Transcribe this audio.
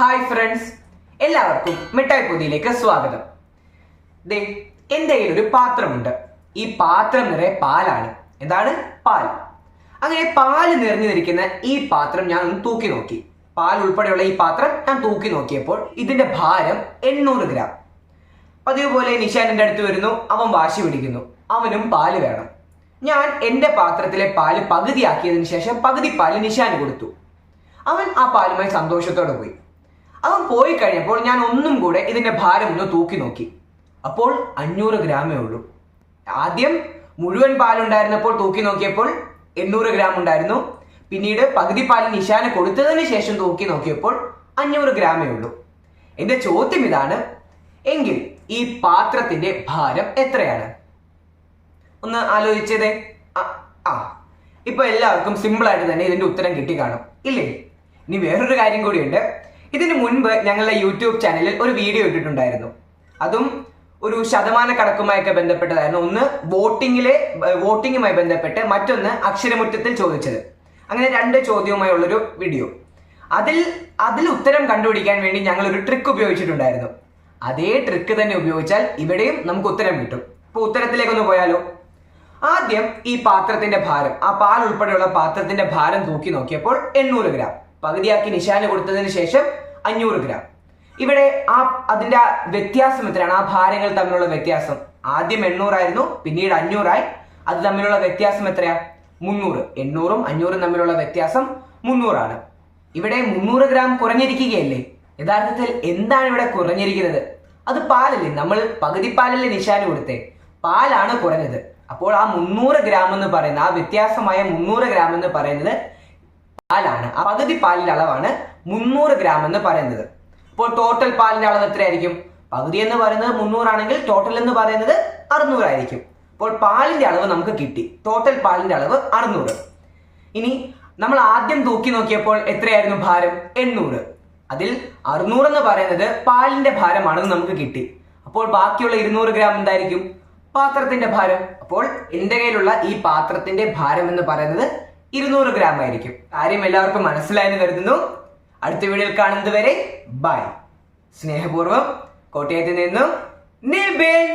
Hi friends എല്ലാവർക്കും മിഠായി പൊതിയിലേക്ക് സ്വാഗതം. ദേ എന്റെ കയ്യിൽ ഒരു പാത്രമുണ്ട്. ഈ പാത്രം നിറയെ പാലാണ്. എന്താണ്? പാൽ. അങ്ങനെ പാൽ നിറഞ്ഞു നിൽക്കുന്ന ഈ പാത്രം ഞാൻ ഒന്ന് തൂക്കി നോക്കി. പാൽ ഉൾപ്പെടെയുള്ള ഈ പാത്രം ഞാൻ തൂക്കി നോക്കിയപ്പോൾ ഇതിന്റെ ഭാരം എണ്ണൂറ് ഗ്രാം. പതിവ് പോലെ നിഷാൻ എന്റെ അടുത്ത് വരുന്നു. അവൻ വാശി പിടിക്കുന്നു. അവനും പാൽ വേണം. ഞാൻ എന്റെ പാത്രത്തിലെ പാൽ പകുതിയാക്കിയതിനു ശേഷം പകുതി പാൽ നിഷാന് കൊടുത്തു. അവൻ ആ പാലുമായി സന്തോഷത്തോടെ പോയി. അവൻ പോയി കഴിഞ്ഞപ്പോൾ ഞാൻ ഒന്നും കൂടെ ഇതിന്റെ ഭാരം ഒന്ന് തൂക്കി നോക്കി. അപ്പോൾ അഞ്ഞൂറ് ഗ്രാമേ ഉള്ളൂ. ആദ്യം മുഴുവൻ പാലുണ്ടായിരുന്നപ്പോൾ തൂക്കി നോക്കിയപ്പോൾ എണ്ണൂറ് ഗ്രാം ഉണ്ടായിരുന്നു. പിന്നീട് പകുതി പാൽ നിശാന കൊടുത്തതിന് ശേഷം തൂക്കി നോക്കിയപ്പോൾ അഞ്ഞൂറ് ഗ്രാമേ ഉള്ളൂ. എന്റെ ചോദ്യം ഇതാണ് എങ്കിൽ ഈ പാത്രത്തിന്റെ ഭാരം എത്രയാണ്? ഒന്ന് ആലോചിച്ചതേ. ആ, ഇപ്പൊ എല്ലാവർക്കും സിമ്പിൾ ആയിട്ട് തന്നെ ഇതിന്റെ ഉത്തരം കിട്ടി കാണും. ഇല്ലേ? ഇനി വേറൊരു കാര്യം കൂടിയുണ്ട്. ഇതിനു മുൻപ് ഞങ്ങളുടെ യൂട്യൂബ് ചാനലിൽ ഒരു വീഡിയോ ഇട്ടിട്ടുണ്ടായിരുന്നു. അതും ഒരു ശതമാന കണക്കുമായൊക്കെ ബന്ധപ്പെട്ടതായിരുന്നു. ഒന്ന് വോട്ടിങ്ങിലെ വോട്ടിങ്ങുമായി ബന്ധപ്പെട്ട് മറ്റൊന്ന് അക്ഷരമുറ്റത്തിൽ ചോദിച്ചത്. അങ്ങനെ രണ്ട് ചോദ്യവുമായി ഉള്ളൊരു വീഡിയോ. അതിൽ അതിൽ ഉത്തരം കണ്ടുപിടിക്കാൻ വേണ്ടി ഞങ്ങൾ ഒരു ട്രിക്ക് ഉപയോഗിച്ചിട്ടുണ്ടായിരുന്നു. അതേ ട്രിക്ക് തന്നെ ഉപയോഗിച്ചാൽ ഇവിടെയും നമുക്ക് ഉത്തരം കിട്ടും. ഇപ്പൊ ഉത്തരത്തിലേക്കൊന്ന് പോയാലോ? ആദ്യം ഈ പാത്രത്തിന്റെ ഭാരം ആ പാൽ ഉൾപ്പെടെയുള്ള പാത്രത്തിന്റെ ഭാരം തൂക്കി നോക്കിയപ്പോൾ എണ്ണൂറ് ഗ്രാം. പകുതിയാക്കി നിശാന കൊടുത്തതിന് ശേഷം അഞ്ഞൂറ് ഗ്രാം. ഇവിടെ ആ അതിന്റെ വ്യത്യാസം എത്രയാണ്? ആ ഭാരങ്ങൾ തമ്മിലുള്ള വ്യത്യാസം. ആദ്യം എണ്ണൂറായിരുന്നു പിന്നീട് അഞ്ഞൂറായി. അത് തമ്മിലുള്ള വ്യത്യാസം എത്രയാ? മുന്നൂറ്. എണ്ണൂറും അഞ്ഞൂറും തമ്മിലുള്ള വ്യത്യാസം മുന്നൂറാണ്. ഇവിടെ മുന്നൂറ് ഗ്രാം കുറഞ്ഞിരിക്കുകയല്ലേ? യഥാർത്ഥത്തിൽ എന്താണ് ഇവിടെ കുറഞ്ഞിരിക്കുന്നത്? അത് പാലല്ലേ? നമ്മൾ പകുതി പാലല്ലേ നിശാന് കൊടുത്തേ. പാലാണ് കുറഞ്ഞത്. അപ്പോൾ ആ മുന്നൂറ് ഗ്രാം എന്ന് പറയുന്ന ആ വ്യത്യാസമായ മുന്നൂറ് ഗ്രാം എന്ന് പറയുന്നത് പാലാണ്. ആ പകുതി പാലിന്റെ അളവാണ് മുന്നൂറ് ഗ്രാം എന്ന് പറയുന്നത്. അപ്പോൾ ടോട്ടൽ പാലിന്റെ അളവ് എത്രയായിരിക്കും? പകുതി എന്ന് പറയുന്നത് മുന്നൂറാണെങ്കിൽ ടോട്ടൽ എന്ന് പറയുന്നത് അറുന്നൂറായിരിക്കും. അപ്പോൾ പാലിന്റെ അളവ് നമുക്ക് കിട്ടി. ടോട്ടൽ പാലിന്റെ അളവ് അറുന്നൂറ്. ഇനി നമ്മൾ ആദ്യം തൂക്കി നോക്കിയപ്പോൾ എത്രയായിരുന്നു ഭാരം? എണ്ണൂറ്. അതിൽ അറുന്നൂറ് എന്ന് പറയുന്നത് പാലിന്റെ ഭാരമാണെന്ന് നമുക്ക് കിട്ടി. അപ്പോൾ ബാക്കിയുള്ള ഇരുന്നൂറ് ഗ്രാം എന്തായിരിക്കും? പാത്രത്തിന്റെ ഭാരം. അപ്പോൾ എന്റെ കയ്യിലുള്ള ഈ പാത്രത്തിന്റെ ഭാരം എന്ന് പറയുന്നത് ഇരുന്നൂറ് ഗ്രാം ആയിരിക്കും. കാര്യം എല്ലാവർക്കും മനസ്സിലായെന്ന് കരുതുന്നു. അടുത്ത വീഡിയോയിൽ കാണുന്നത് വരെ ബൈ. സ്നേഹപൂർവം കോട്ടയത്ത് നിന്നും നിബിൻ.